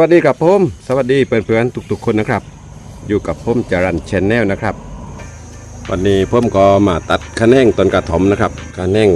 วัสดีครับผมสวัสดีเพื่อนๆทุก ๆ คนนะครับ อยู่กับผมจรันชแนลนะครับ วันนี้ผมก็มาตัดคะแนงต้นกระถมนะครับคะแนง